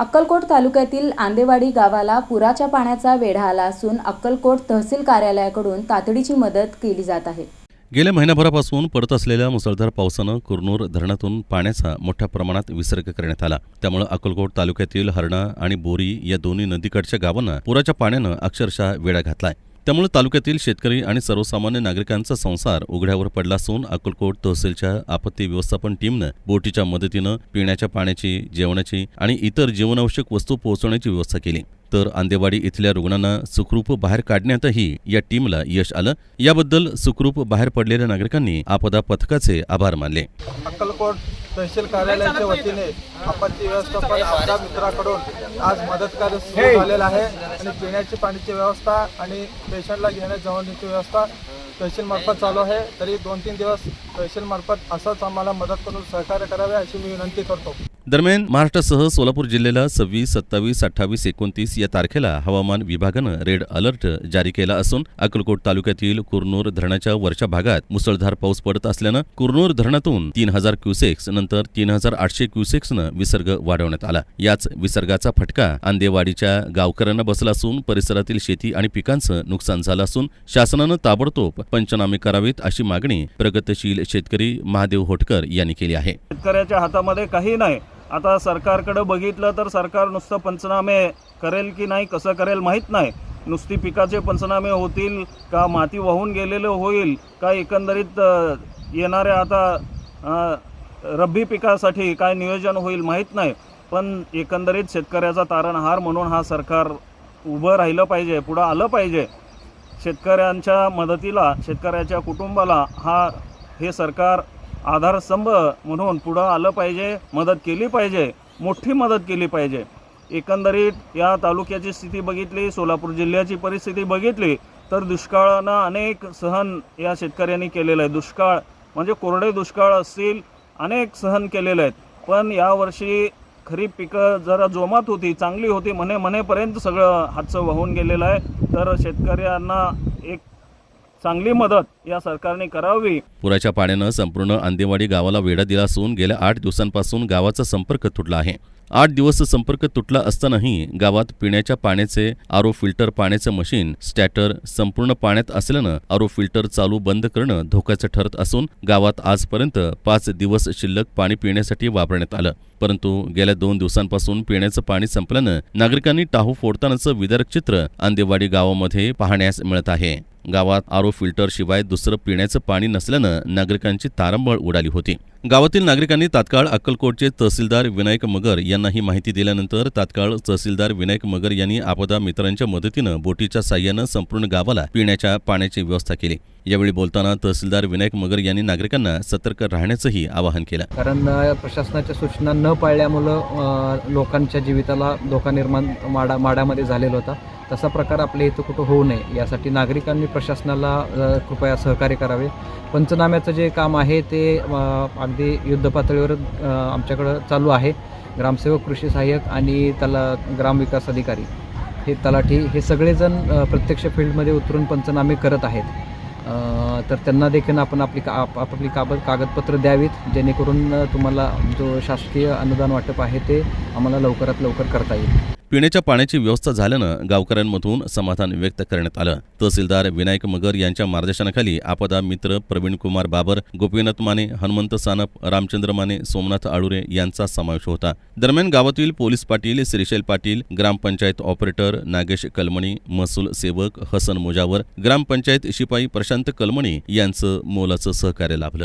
अक्कलकोट तालुक्यातील आंदेवाडी गावाला पुराच्या पाण्याचा वेढा आला असून अक्कलकोट तहसील कार्यालयाकडून तातडीची मदत केली जात आहे. गेल्या महिनाभरापासून पडत असलेल्या मुसळधार पावसानं कुरनूर धरणातून पाण्याचा मोठ्या प्रमाणात विसर्ग करण्यात आला. त्यामुळे अक्कलकोट तालुक्यातील हरणा आणि बोरी या दोन्ही नदीकडच्या गावांना पुराच्या पाण्यानं अक्षरशः वेढा घातलाय. त्यामुळे तालुक्यातील शेतकरी आणि सर्वसामान्य नागरिकांचा संसार उघड्यावर पडला असून अक्कलकोट तहसीलच्या आपत्ती व्यवस्थापन टीमनं बोटीच्या मदतीनं पिण्याच्या पाण्याची जेवणाची आणि इतर जीवनावश्यक वस्तू पोहोचवण्याची व्यवस्था केली. तर आंदेवाडी इथल्या रुग्णांना सुखरूप बाहेर काढण्यातही या टीमला यश आलं. याबद्दल सुखरूप बाहेर पडलेल्या नागरिकांनी आपदा पथकाचे आभार मानले. अक्कलकोट तहसील कार्यालयाच्या वतीने आपत्ती व्यवस्थापन आपदा मित्राकडून आज मदत कार्य सुरू झालेलं आहे आणि पिण्याची पाण्याची व्यवस्था आणि पेशंटला घेण्या जवळची व्यवस्था तहसील मार्फत चालू आहे. तरी दोन तीन दिवस तहसील मार्फत असंच आम्हाला मदत करून सहकार्य करावे अशी मी विनंती करतो. दरम्यान महाराष्ट्रासह सोलापूर जिल्ह्याला सव्वीस सत्तावीस अठ्ठावीस एकोणतीस या तारखेला हवामान विभागानं रेड अलर्ट जारी केला असून अक्कलकोट तालुक्यातील कुरनूर धरणाच्या वरच्या भागात मुसळधार पाऊस पडत असल्यानं कुरनूर धरणातून तीन हजार क्युसेक्स नंतर तीन हजार आठशे क्युसेक्सनं विसर्ग वाढवण्यात आला. याच विसर्गाचा फटका आंदेवाडीच्या गावकऱ्यांना बसला असून परिसरातील शेती आणि पिकांचं नुकसान झालं असून शासनानं ताबडतोब पंचनामे करावेत अशी मागणी प्रगतशील शेतकरी महादेव होटकर यांनी केली आहे. शेतकऱ्याच्या हातामध्ये काही नाही. आता सरकारकडं बघितलं तर सरकार नुसतं पंचनामे करेल की नाही कसं करेल माहीत नाही. नुसती पिकाचे पंचनामे होतील का माती वाहून गेलेलं होईल का एकंदरीत येणाऱ्या आता रब्बी पिकासाठी काय नियोजन होईल माहीत नाही. पण एकंदरीत शेतकऱ्याचा तारणहार म्हणून हा सरकार उभं राहिलं पाहिजे पुढं आलं पाहिजे. शेतकऱ्यांच्या मदतीला शेतकऱ्याच्या कुटुंबाला हा हे सरकार आधारस्तंभ म्हणून पुढं आलं पाहिजे मदत केली पाहिजे मोठी मदत केली पाहिजे. एकंदरीत या तालुक्याची स्थिती बघितली सोलापूर जिल्ह्याची परिस्थिती बघितली तर दुष्काळानं अनेक सहन या शेतकऱ्यांनी केलेलं आहे. दुष्काळ म्हणजे कोरडे दुष्काळ असतील अनेक सहन केलेले आहेत. पण यावर्षी खरीप पिकं जरा जोमात होती चांगली होती म्हणे म्हणेपर्यंत सगळं हातचं वाहून गेलेलं आहे. तर शेतकऱ्यांना एक चांगली मदत या सरकारने करावी. पुराच्या पाण्यानं संपूर्ण आंदेवाडी गावाला वेढा दिला असून गेल्या आठ दिवसांपासून गावाचा संपर्क तुटला आहे. आठ दिवस संपर्क तुटला असतानाही गावात पिण्याच्या पाण्याचे आरो फिल्टर पाण्याचं मशीन स्टॅटर संपूर्ण पाण्यात असल्यानं आरो फिल्टर चालू बंद करणं धोक्याचं ठरत असून गावात आजपर्यंत पाच दिवस शिल्लक पाणी पिण्यासाठी वापरण्यात आलं. परंतु गेल्या दोन दिवसांपासून पिण्याचं पाणी संपल्यानं नागरिकांनी टाहू फोडतानाचं विदारक चित्र आंदेवाडी गावामध्ये पाहण्यास मिळत आहे. गावात आरो फिल्टर शिवाय दुसरं पिण्याचं पाणी नसल्यानं नागरिकांची तारंबळ उडाली होती. गावातील नागरिकांनी तात्काळ अक्कलकोटचे तहसीलदार विनायक मगर यांना ही माहिती दिल्यानंतर तात्काळ तहसीलदार विनायक मगर यांनी आपदा मित्रांच्या मदतीनं बोटीच्या साह्यानं संपूर्ण गावाला पिण्याच्या पाण्याची व्यवस्था केली. यावेळी बोलताना तहसीलदार विनायक मगर यांनी नागरिकांना सतर्क राहण्याचंही आवाहन केलं. कारण प्रशासनाच्या सूचना न पाळल्यामुळं लोकांच्या जीविताला धोका निर्माण माडा माडामध्ये झालेला होता. तसा प्रकार आपल्या इथं कुठं होऊ नये. यासाठी नागरिकांनी प्रशासनाला कृपया सहकार्य करावे. पंचनाम्याचं जे काम आहे ते अगदी युद्धपातळीवर आमच्याकडं चालू आहे. ग्रामसेवक कृषी सहाय्यक आणि त्याला ग्रामविकास अधिकारी. हे तलाठी हे सगळेजण प्रत्यक्ष फील्डमध्ये उतरून पंचनामे करत आहेत. तर त्यांना देखील आपण आपली का आप- आपली कागद कागदपत्र द्यावीत. जेणेकरून तुम्हाला जो शासकीय अनुदान वाटप आहे ते आम्हाला लवकरात लवकर करता येईल. पिण्याच्या पाण्याची व्यवस्था झाल्यानं गावकऱ्यांमधून समाधान व्यक्त करण्यात आलं. तहसीलदार विनायक मगर यांच्या मार्गदर्शनाखाली आपदा मित्र प्रवीण कुमार बाबर गोपीनाथ माने हनुमंत सानप रामचंद्र माने सोमनाथ आळुरे यांचा समावेश होता. दरम्यान गावातील पोलीस पाटील श्रीशैल पाटील ग्रामपंचायत ऑपरेटर नागेश कलमणी महसूल सेवक हसन मोजावर ग्रामपंचायत शिपाई प्रशांत कलमणी यांचं मोलाचं सहकार्य लाभलं.